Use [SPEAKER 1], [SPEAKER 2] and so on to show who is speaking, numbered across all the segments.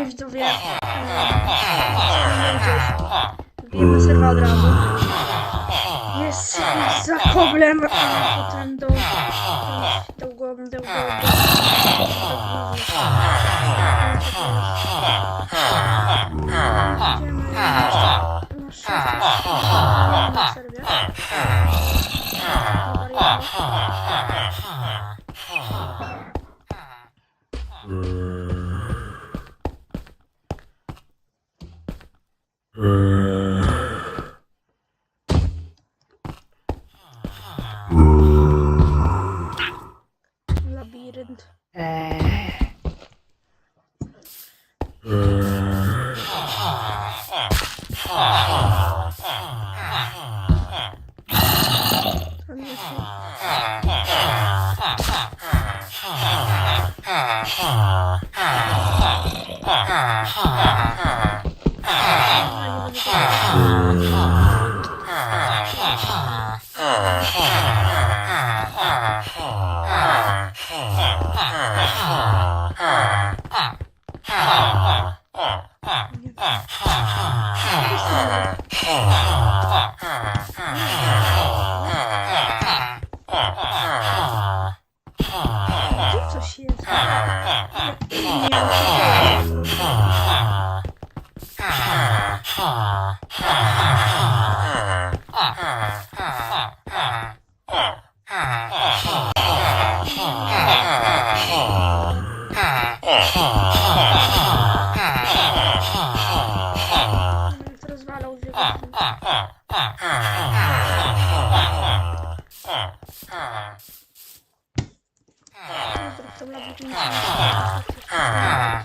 [SPEAKER 1] nie widzowie. Wbijemy serwa od razu. Jest za koblem, a potem do... Dołgłowym, dołgłowym. Idziemy Música Tu To rozwalał dwie godziny. Trochę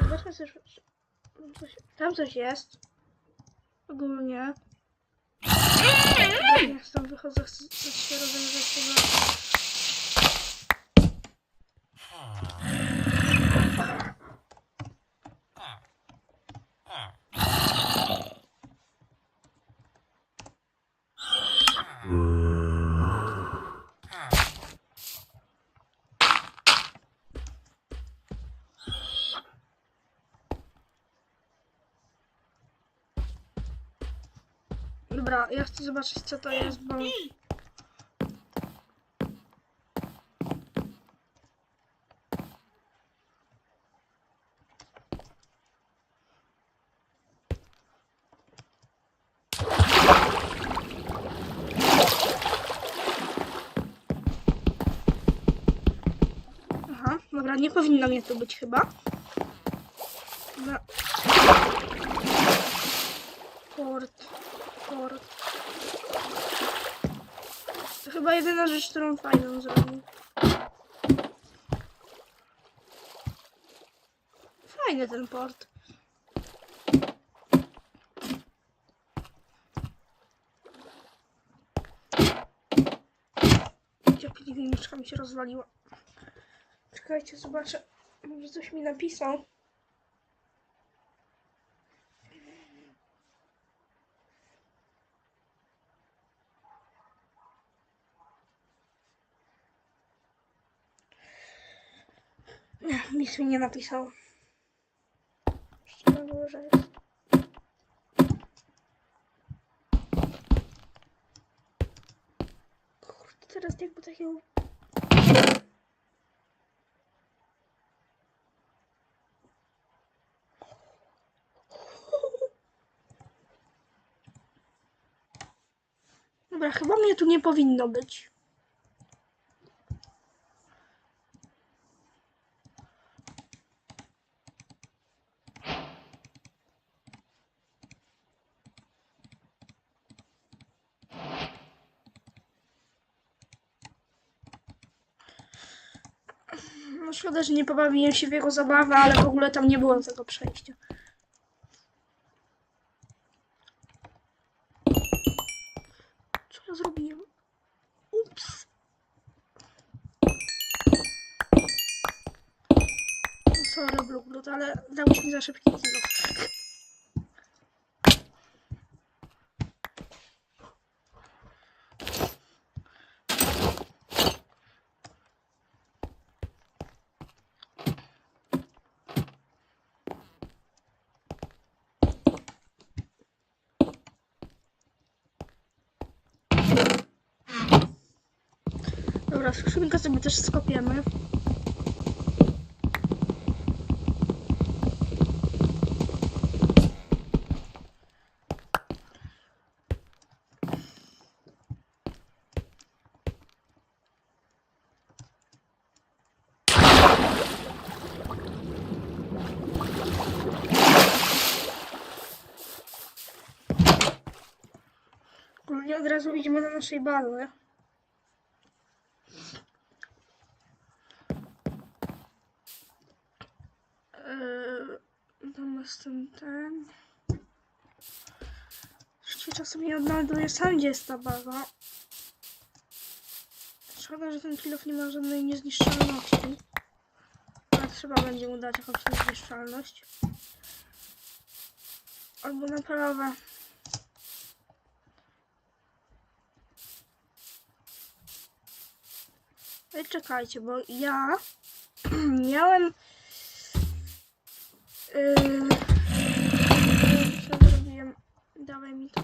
[SPEAKER 1] zobaczmy coś, coś. Tam coś jest. Ogólnie. Ja stąd wychodzę, chcę, chcę się rozejrzeć chyba. Dobra, ja chcę zobaczyć co to jest, bo... Aha, dobra, nie powinno mnie tu być chyba. Dobra. Port, port. To chyba jedyna rzecz, którą fajną zrobił. Fajny ten port. Gdzie piligrimeczka mi się rozwaliła. Czekajcie, zobaczę. Może coś mi napisał. Nic mi nie napisał. Kurde, teraz jakby takiego... Dobra, chyba mnie tu nie powinno być. No szkoda, że nie pobawiłem się w jego zabawę, ale w ogóle tam nie było tego przejścia. Co ja zrobiłem? Ups. No Sorry, Blue ale dałeś mi za szybki kilo. Dobra, skrzynkę sobie też skopiemy. Od razu idziemy do naszej bazy. Yy, tam jest ten. Jeszcze czasem nie odnajduję sam, gdzie jest ta baza. Szkoda, że ten kilof nie ma żadnej niezniszczalności. Ale trzeba będzie mu dać jakąś niezniszczalność. Albo naprawę. Ej, czekajcie, bo ja miałem Yy? Dawaj mi to.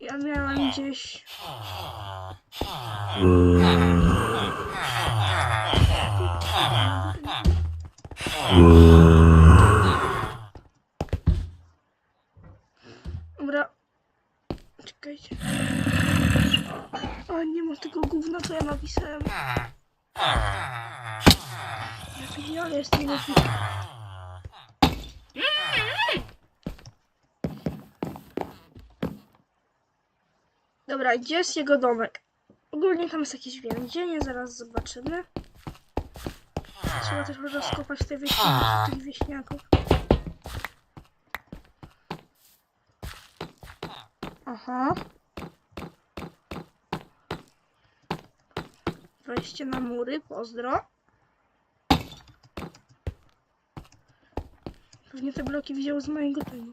[SPEAKER 1] Ja miałem gdzieś. Dobra. Czekajcie. A nie ma tego gówna, co ja napisałem. Ja jestem głupi. Dobra, gdzie jest jego domek? Ogólnie tam jest jakieś więzienie, zaraz zobaczymy. Trzeba też rozkopać te wieśniaki, tych wieśniaków. Aha. Wejście na mury, pozdro. Pewnie te bloki wziął z mojego tego.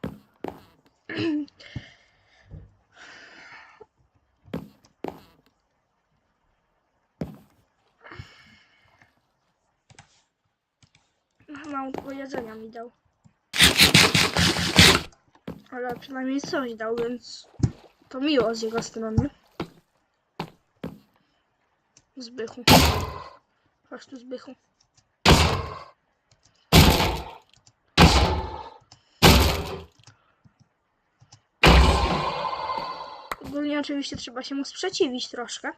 [SPEAKER 1] Mało jedzenia mi dał. Ale przynajmniej coś dał, więc to miło z jego strony. Zbychu. Chodź tu Zbychu. Ogólnie oczywiście trzeba się mu sprzeciwić troszkę.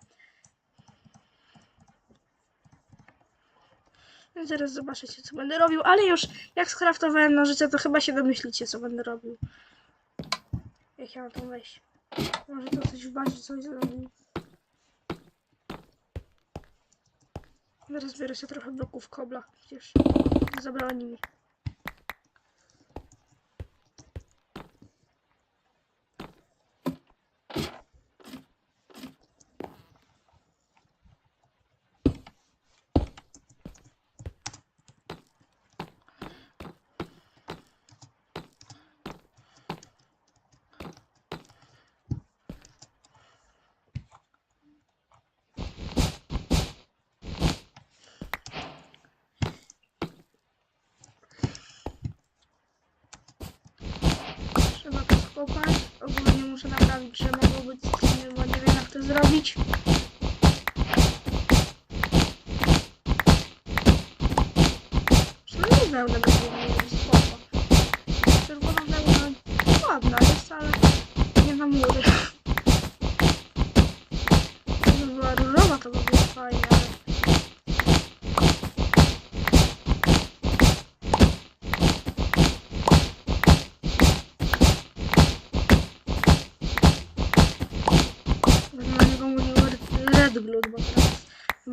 [SPEAKER 1] No Zaraz zobaczycie co będę robił, ale już jak skraftowałem nożyce to chyba się domyślicie co będę robił. Jak ja mam tam wejść. Może to coś w bazie coś zrobił. Zaraz biorę sobie trochę bloków kobla, przecież zabrali mi. Trzeba to skopać. Ogólnie muszę naprawić, że mogło być skiny, bo nie wiem jak to zrobić. Przynajmniej wełnę będzie spoko. Czerwona wełna ładna jest, ale nie na mury.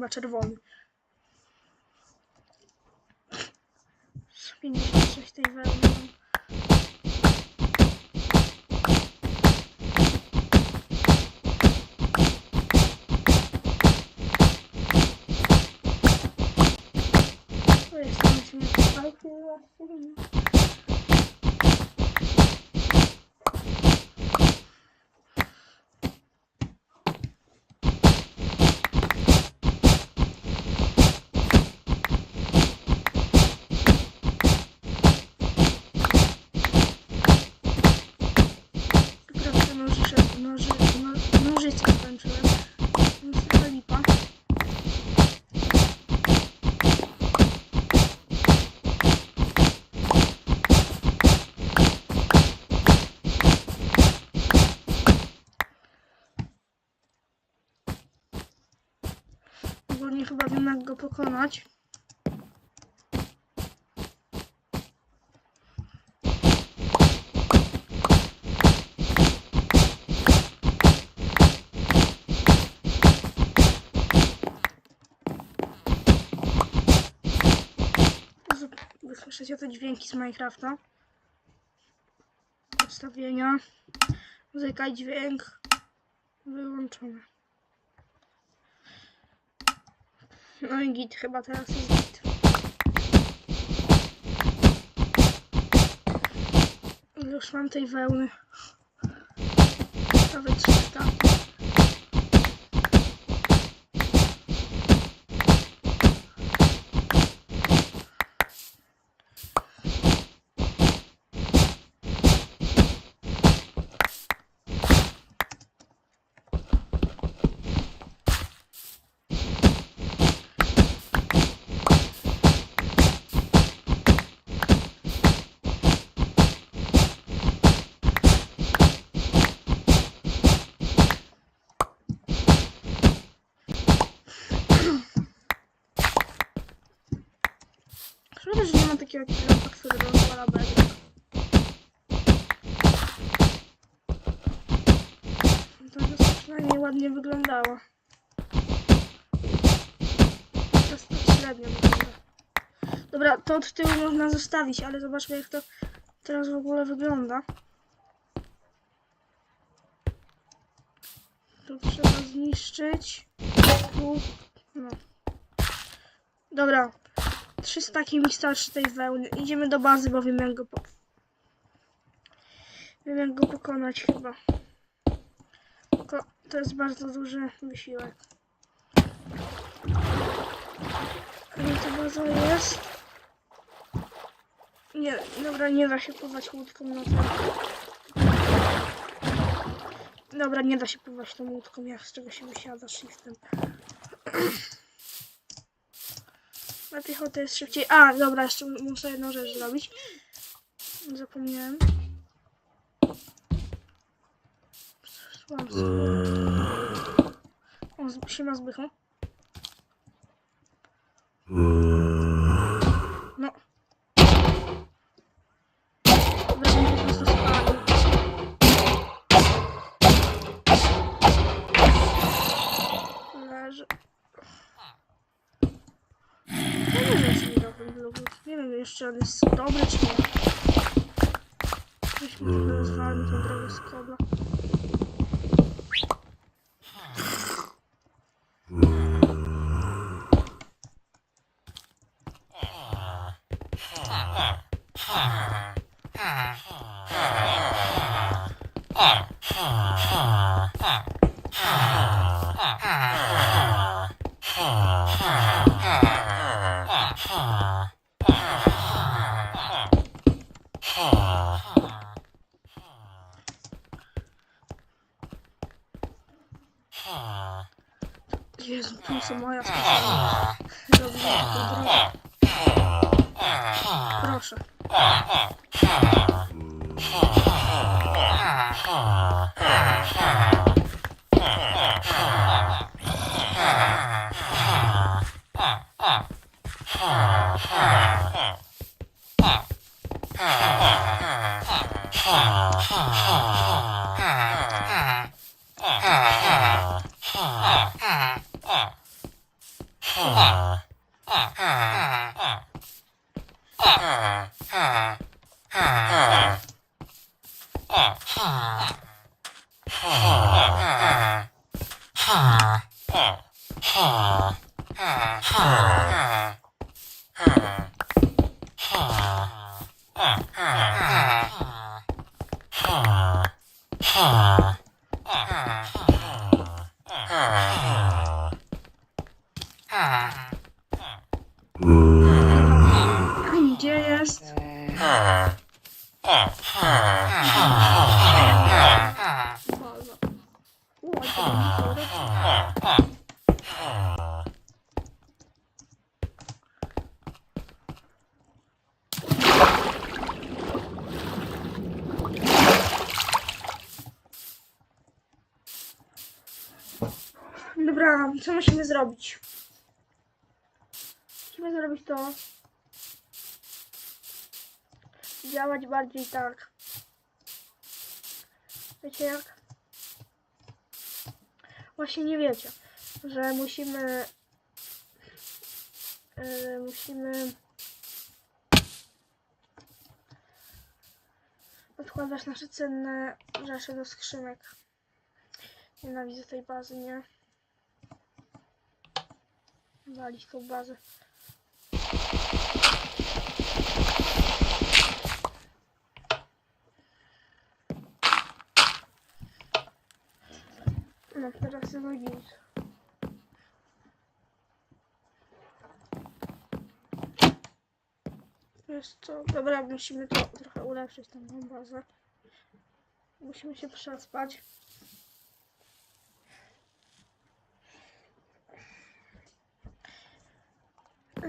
[SPEAKER 1] Chyba czerwony. 56 tej wełny jest nożyce, noży, no, nożyce skończyłem. Więc trochę lipa. Ogólnie chyba wiem jak go pokonać. Wysłyszycie te dźwięki z Minecrafta. Ustawienia. Muzyka i dźwięk wyłączone. No i git, chyba teraz jest git. Już mam tej wełny. Prawie 300. Szkoda, że nie ma takiego kilofa, który rozwala bedrock. To to przynajmniej ładnie wyglądało. Teraz tak średnio wygląda. Dobra, to od tyłu można zostawić, ale zobaczmy jak to teraz w ogóle wygląda. To trzeba zniszczyć. Tu, no. Dobra, Trzy staki mi starczy tej wełny. Idziemy do bazy, bo wiem jak go po... Wiem jak go pokonać chyba. Tylko to jest bardzo duży wysiłek. Ale to baza jest. Nie, dobra, nie da się pływać łódką na tym. Dobra, nie da się pływać tą łódką, jak z czego się wysiada shiftem. Na piechotę jest szybciej. A, dobra, jeszcze muszę jedną rzecz zrobić. Zapomniałem. Słucham O, z- siema zbychu. czy on nie. Weźmy trochę rozwalmy z kobla. Mm. はあはあはあ Huh. Huh. Dobra, co musimy zrobić? Musimy zrobić to. Działać bardziej tak. Wiecie jak? Właśnie nie wiecie, że musimy. Yy, musimy. Odkładać nasze cenne rzeczy do skrzynek. Nienawidzę tej bazy, nie? Walić tą bazę. No, teraz git. Jest to... Dobra, musimy to trochę ulepszyć, tą bazę. Musimy się przespać.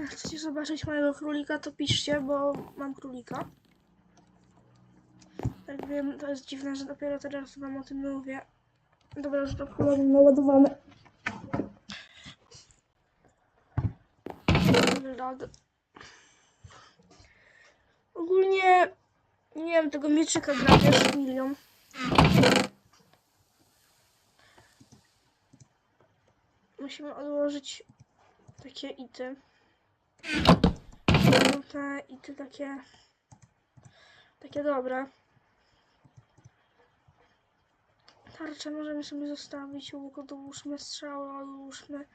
[SPEAKER 1] Chcecie zobaczyć mojego królika, to piszcie, bo mam królika. Tak wiem, to jest dziwne, że dopiero teraz wam o tym mówię. Dobra, że to chyba naładowane. Ogólnie nie wiem, tego mieczyka gra pierwszy milion. Musimy odłożyć takie ity. Są te ity takie takie dobre. Tarczę możemy sobie zostawić, łuk odłóżmy, strzały odłóżmy.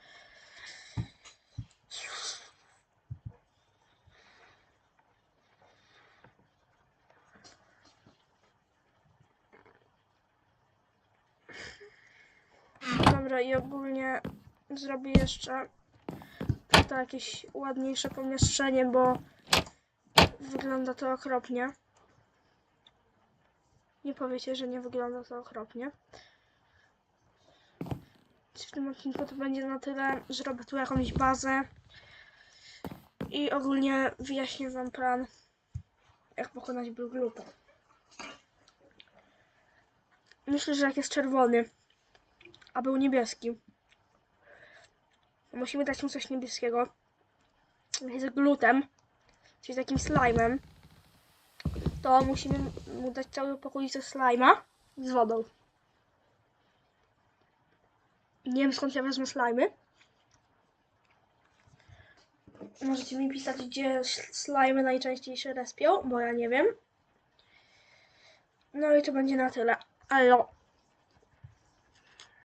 [SPEAKER 1] Dobra, i ogólnie zrobię jeszcze to jakieś ładniejsze pomieszczenie, bo wygląda to okropnie. Nie powiecie, że nie wygląda to okropnie. W tym odcinku to będzie na tyle. Zrobię tu jakąś bazę. I ogólnie wyjaśnię wam plan, jak pokonać Bluglupa. Myślę, że jak jest czerwony, a był niebieski, musimy dać mu coś niebieskiego. Jest glutem, czyli takim slime'em to musimy mu dać cały pokój ze slajma z wodą. Nie wiem skąd ja wezmę slajmy. Możecie mi pisać, gdzie slajmy najczęściej się respią, bo ja nie wiem. No i to będzie na tyle. Alo.